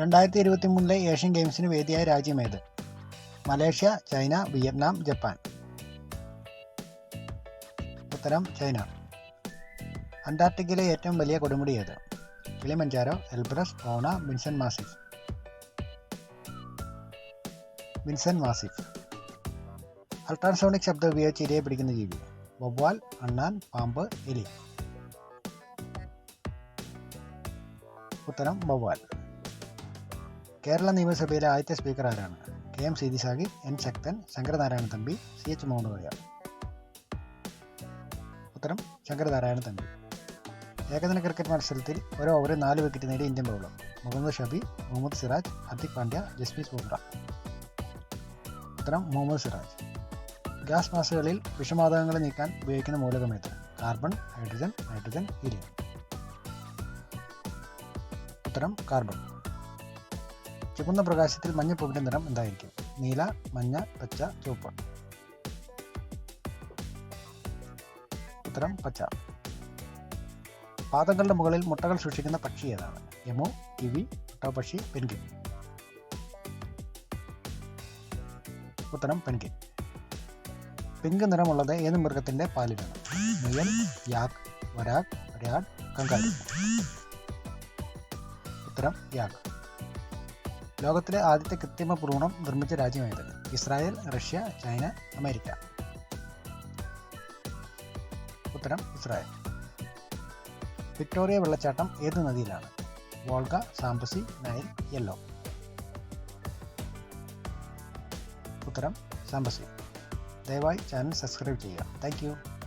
രണ്ടായിരത്തി ഇരുപത്തി മൂന്നിലെ ഏഷ്യൻ ഗെയിംസിന് വേദിയായ രാജ്യമേത്? Malaysia China Vietnam Japan. ഉത്തരം ചൈന. അന്റാർട്ടിക്കയിലെ ഏറ്റവും വലിയ കൊടുമുടി ഏത്? കിളിമഞ്ചാരോ എൽബ്രസ് ഓണ Vinson Massif. Vinson Massif. Ultrasonic ശബ്ദം ഉപയോഗിച്ച് ഇരയെ പിടിക്കുന്ന ജീവി. വവ്വാൽ അണ്ണാൻ പാമ്പ് എലി. ഉത്തരം വവ്വാൽ. കേരള നിയമസഭയിലെ ആദ്യത്തെ സ്പീക്കർ ആരാണ്? K M Seethi Sahib N Sakthan Sankaranarayana Thampi C H Mohankoya ഉത്തരം ശങ്കരനാരായണ തമ്പി. ഏകദിന ക്രിക്കറ്റ് മത്സരത്തിൽ ഒരു ഓവറിൽ നാല് വിക്കറ്റ് നേടിയ ഇന്ത്യൻ ബൗളർ മുഹമ്മദ് ഷബി മുഹമ്മദ് സിറാജ് ഹർദിക് പാണ്ഡ്യ ജസ്പ്രീത് ബുംറ. ഉത്തരം മുഹമ്മദ് സിറാജ്. ഗ്യാസ് മാസുകളിൽ വിഷവാതകങ്ങളെ നീക്കാൻ ഉപയോഗിക്കുന്ന മൂലകമേത്? Carbon hydrogen nitrogen helium. ഉത്തരം കാർബൺ. ചുവന്ന പ്രകാശത്തിൽ മഞ്ഞപ്പൂവിന്റെ നിറം എന്തായിരിക്കും? നീല മഞ്ഞ പച്ച ചുവപ്പ്. ഉത്തരം പച്ച. പാദങ്ങളുടെ മുകളിൽ മുട്ടകൾ സൂക്ഷിക്കുന്ന പക്ഷി ഏതാണ്? യമു കിവി മുട്ടപക്ഷി പെൻഗിൻ ഉത്തരം പെൻഗിൻ പിങ്ക് നിറമുള്ളത് ഏത് മൃഗത്തിന്റെ പാലിലാണ്? മുയൽ യാക് വരാക് വരാട് കങ്കാരു ഉത്തരം യാക് ലോകത്തിലെ ആദ്യത്തെ കൃത്രിമ ഭ്രൂണം നിർമ്മിച്ച രാജ്യമായത് ഇസ്രായേൽ റഷ്യ ചൈന അമേരിക്ക. ഉത്തരം ഇസ്രായേൽ. വിക്ടോറിയ വെള്ളച്ചാട്ടം ഏത് നദിയിലാണ്? Volga Zambezi Nile Yellow. ഉത്തരം സാംബസി. ദയവായി ചാനൽ സബ്സ്ക്രൈബ് ചെയ്യുക. താങ്ക്